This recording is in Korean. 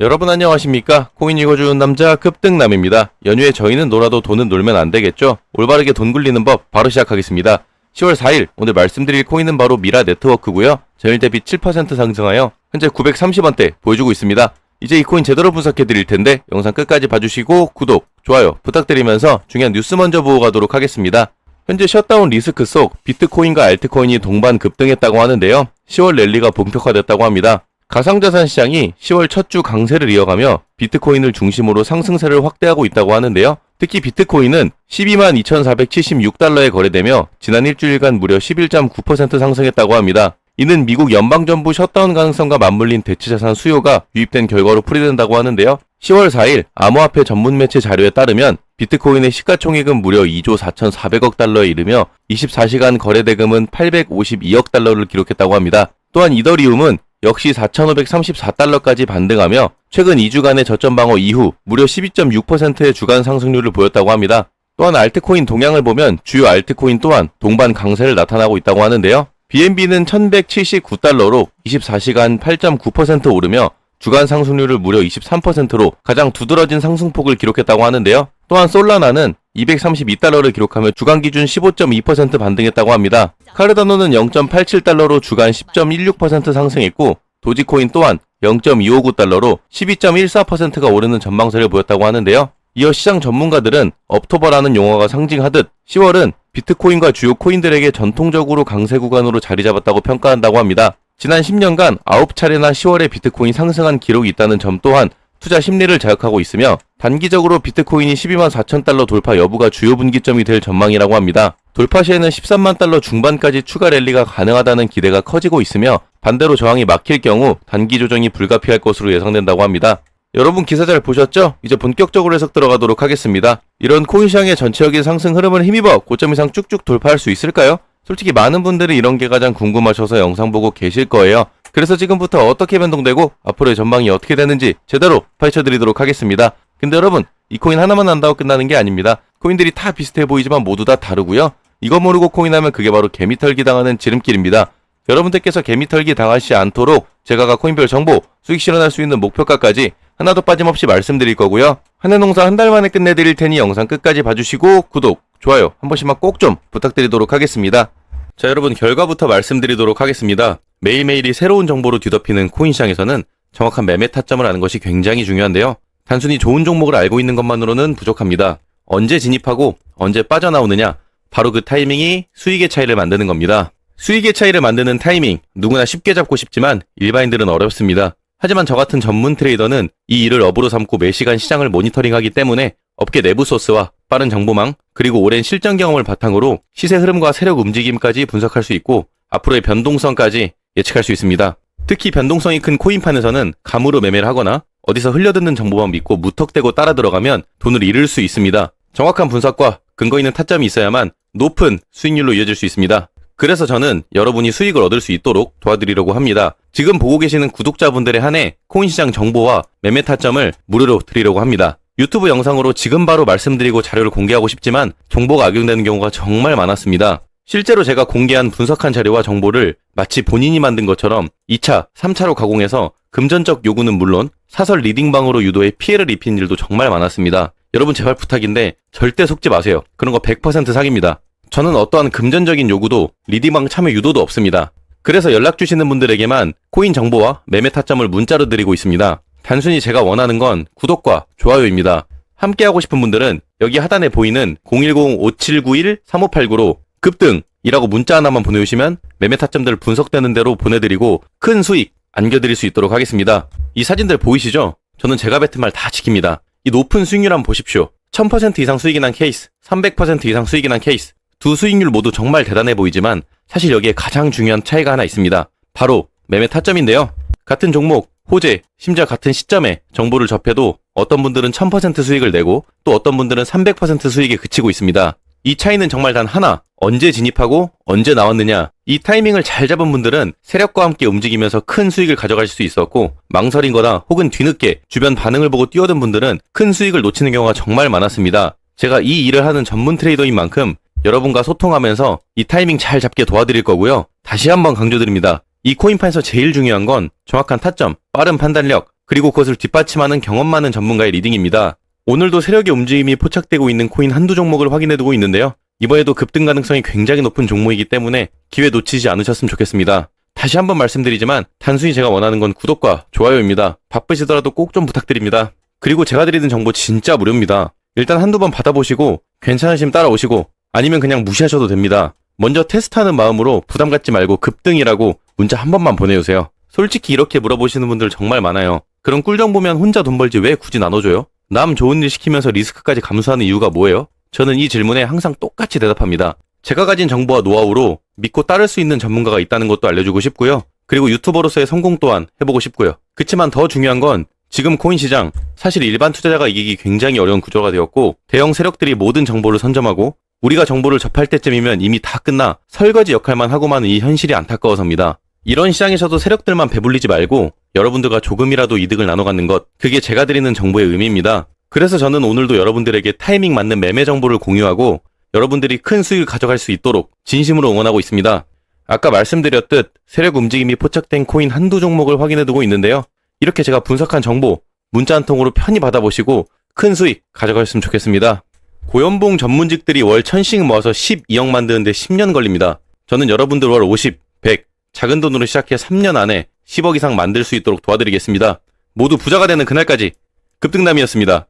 여러분 안녕하십니까? 코인 읽어주는 남자 급등남입니다. 연휴에 저희는 놀아도 돈은 놀면 안 되겠죠? 올바르게 돈 굴리는 법 바로 시작하겠습니다. 10월 4일 오늘 말씀드릴 코인은 바로 미라 네트워크고요. 전일 대비 7% 상승하여 현재 930원대 보여주고 있습니다. 이제 이 코인 제대로 분석해 드릴 텐데 영상 끝까지 봐주시고 구독, 좋아요 부탁드리면서 중요한 뉴스 먼저 보고 가도록 하겠습니다. 현재 셧다운 리스크 속 비트코인과 알트코인이 동반 급등했다고 하는데요. 10월 랠리가 본격화됐다고 합니다. 가상자산 시장이 10월 첫 주 강세를 이어가며 비트코인을 중심으로 상승세를 확대하고 있다고 하는데요. 특히 비트코인은 12만 2,476달러에 거래되며 지난 일주일간 무려 11.9% 상승했다고 합니다. 이는 미국 연방정부 셧다운 가능성과 맞물린 대체자산 수요가 유입된 결과로 풀이된다고 하는데요. 10월 4일 암호화폐 전문 매체 자료에 따르면 비트코인의 시가총액은 무려 2조 4,400억 달러에 이르며 24시간 거래 대금은 852억 달러를 기록했다고 합니다. 또한 이더리움은 역시 4,534달러까지 반등하며 최근 2주간의 저점 방어 이후 무려 12.6%의 주간 상승률을 보였다고 합니다. 또한 알트코인 동향을 보면 주요 알트코인 또한 동반 강세를 나타나고 있다고 하는데요. BNB는 1179달러로 24시간 8.9% 오르며 주간 상승률을 무려 23%로 가장 두드러진 상승폭을 기록했다고 하는데요. 또한 솔라나는 232달러를 기록하며 주간 기준 15.2% 반등했다고 합니다. 카르다노는 0.87달러로 주간 10.16% 상승했고 도지코인 또한 0.259달러로 12.14%가 오르는 전망세를 보였다고 하는데요. 이어 시장 전문가들은 업토버라는 용어가 상징하듯 10월은 비트코인과 주요 코인들에게 전통적으로 강세 구간으로 자리 잡았다고 평가한다고 합니다. 지난 10년간 9차례나 10월에 비트코인 상승한 기록이 있다는 점 또한 투자 심리를 자극하고 있으며 단기적으로 비트코인이 12만 4천 달러 돌파 여부가 주요 분기점이 될 전망이라고 합니다. 돌파 시에는 13만 달러 중반까지 추가 랠리가 가능하다는 기대가 커지고 있으며 반대로 저항이 막힐 경우 단기 조정이 불가피할 것으로 예상된다고 합니다. 여러분 기사 잘 보셨죠? 이제 본격적으로 해석 들어가도록 하겠습니다. 이런 코인 시장의 전체적인 상승 흐름을 힘입어 고점 이상 쭉쭉 돌파할 수 있을까요? 솔직히 많은 분들이 이런 게 가장 궁금하셔서 영상 보고 계실 거예요. 그래서 지금부터 어떻게 변동되고 앞으로의 전망이 어떻게 되는지 제대로 파헤쳐 드리도록 하겠습니다. 근데 여러분, 이 코인 하나만 안다고 끝나는 게 아닙니다. 코인들이 다 비슷해 보이지만 모두 다 다르고요. 이거 모르고 코인하면 그게 바로 개미털기 당하는 지름길입니다. 여러분들께서 개미털기 당하시 않도록 제가 각 코인별 정보, 수익 실현할 수 있는 목표가까지 하나도 빠짐없이 말씀드릴 거고요. 한해 농사 한 달 만에 끝내드릴 테니 영상 끝까지 봐주시고 구독, 좋아요 한 번씩만 꼭 좀 부탁드리도록 하겠습니다. 자 여러분 결과부터 말씀드리도록 하겠습니다. 매일매일이 새로운 정보로 뒤덮이는 코인 시장에서는 정확한 매매 타점을 아는 것이 굉장히 중요한데요. 단순히 좋은 종목을 알고 있는 것만으로는 부족합니다. 언제 진입하고 언제 빠져나오느냐 바로 그 타이밍이 수익의 차이를 만드는 겁니다. 수익의 차이를 만드는 타이밍 누구나 쉽게 잡고 싶지만 일반인들은 어렵습니다. 하지만 저 같은 전문 트레이더는 이 일을 업으로 삼고 매시간 시장을 모니터링하기 때문에 업계 내부 소스와 빠른 정보망 그리고 오랜 실전 경험을 바탕으로 시세 흐름과 세력 움직임까지 분석할 수 있고 앞으로의 변동성까지 예측할 수 있습니다. 특히 변동성이 큰 코인판에서는 감으로 매매를 하거나 어디서 흘려듣는 정보만 믿고 무턱대고 따라 들어가면 돈을 잃을 수 있습니다. 정확한 분석과 근거 있는 타점이 있어야만 높은 수익률로 이어질 수 있습니다. 그래서 저는 여러분이 수익을 얻을 수 있도록 도와드리려고 합니다. 지금 보고 계시는 구독자분들에 한해 코인 시장 정보와 매매 타점을 무료로 드리려고 합니다. 유튜브 영상으로 지금 바로 말씀드리고 자료를 공개하고 싶지만 정보가 악용되는 경우가 정말 많았습니다. 실제로 제가 공개한 분석한 자료와 정보를 마치 본인이 만든 것처럼 2차, 3차로 가공해서 금전적 요구는 물론 사설 리딩방으로 유도해 피해를 입힌 일도 정말 많았습니다. 여러분 제발 부탁인데 절대 속지 마세요. 그런 거 100% 사기입니다. 저는 어떠한 금전적인 요구도 리딩방 참여 유도도 없습니다. 그래서 연락 주시는 분들에게만 코인 정보와 매매 타점을 문자로 드리고 있습니다. 단순히 제가 원하는 건 구독과 좋아요입니다. 함께하고 싶은 분들은 여기 하단에 보이는 010-5791-3589로 급등이라고 문자 하나만 보내주시면 매매 타점들 분석되는 대로 보내드리고 큰 수익 안겨드릴 수 있도록 하겠습니다. 이 사진들 보이시죠? 저는 제가 뱉은 말 다 지킵니다. 이 높은 수익률 한번 보십시오. 1000% 이상 수익이 난 케이스, 300% 이상 수익이 난 케이스. 두 수익률 모두 정말 대단해 보이지만 사실 여기에 가장 중요한 차이가 하나 있습니다. 바로 매매 타점인데요. 같은 종목, 호재, 심지어 같은 시점에 정보를 접해도 어떤 분들은 1000% 수익을 내고 또 어떤 분들은 300% 수익에 그치고 있습니다. 이 차이는 정말 단 하나, 언제 진입하고 언제 나왔느냐. 이 타이밍을 잘 잡은 분들은 세력과 함께 움직이면서 큰 수익을 가져갈 수 있었고 망설인 거나 혹은 뒤늦게 주변 반응을 보고 뛰어든 분들은 큰 수익을 놓치는 경우가 정말 많았습니다. 제가 이 일을 하는 전문 트레이더인 만큼 여러분과 소통하면서 이 타이밍 잘 잡게 도와드릴 거고요. 다시 한번 강조드립니다. 이 코인판에서 제일 중요한 건 정확한 타점, 빠른 판단력, 그리고 그것을 뒷받침하는 경험 많은 전문가의 리딩입니다. 오늘도 세력의 움직임이 포착되고 있는 코인 한두 종목을 확인해두고 있는데요. 이번에도 급등 가능성이 굉장히 높은 종목이기 때문에 기회 놓치지 않으셨으면 좋겠습니다. 다시 한번 말씀드리지만 단순히 제가 원하는 건 구독과 좋아요입니다. 바쁘시더라도 꼭 좀 부탁드립니다. 그리고 제가 드리는 정보 진짜 무료입니다. 일단 한두 번 받아보시고 괜찮으시면 따라오시고 아니면 그냥 무시하셔도 됩니다. 먼저 테스트하는 마음으로 부담 갖지 말고 급등이라고 문자 한 번만 보내주세요. 솔직히 이렇게 물어보시는 분들 정말 많아요. 그럼 꿀정 보면 혼자 돈 벌지 왜 굳이 나눠줘요? 남 좋은 일 시키면서 리스크까지 감수하는 이유가 뭐예요? 저는 이 질문에 항상 똑같이 대답합니다. 제가 가진 정보와 노하우로 믿고 따를 수 있는 전문가가 있다는 것도 알려주고 싶고요. 그리고 유튜버로서의 성공 또한 해보고 싶고요. 그치만 더 중요한 건 지금 코인 시장 사실 일반 투자자가 이기기 굉장히 어려운 구조가 되었고 대형 세력들이 모든 정보를 선점하고 우리가 정보를 접할 때쯤이면 이미 다 끝나 설거지 역할만 하고 마는 이 현실이 안타까워서입니다. 이런 시장에서도 세력들만 배불리지 말고 여러분들과 조금이라도 이득을 나눠 갖는 것 그게 제가 드리는 정보의 의미입니다. 그래서 저는 오늘도 여러분들에게 타이밍 맞는 매매 정보를 공유하고 여러분들이 큰 수익을 가져갈 수 있도록 진심으로 응원하고 있습니다. 아까 말씀드렸듯 세력 움직임이 포착된 코인 한두 종목을 확인해 두고 있는데요. 이렇게 제가 분석한 정보 문자 한 통으로 편히 받아보시고 큰 수익 가져가셨으면 좋겠습니다. 고연봉 전문직들이 월 천씩 모아서 12억 만드는데 10년 걸립니다. 저는 여러분들 월 50, 100, 작은 돈으로 시작해 3년 안에 10억 이상 만들 수 있도록 도와드리겠습니다. 모두 부자가 되는 그날까지 급등남이었습니다.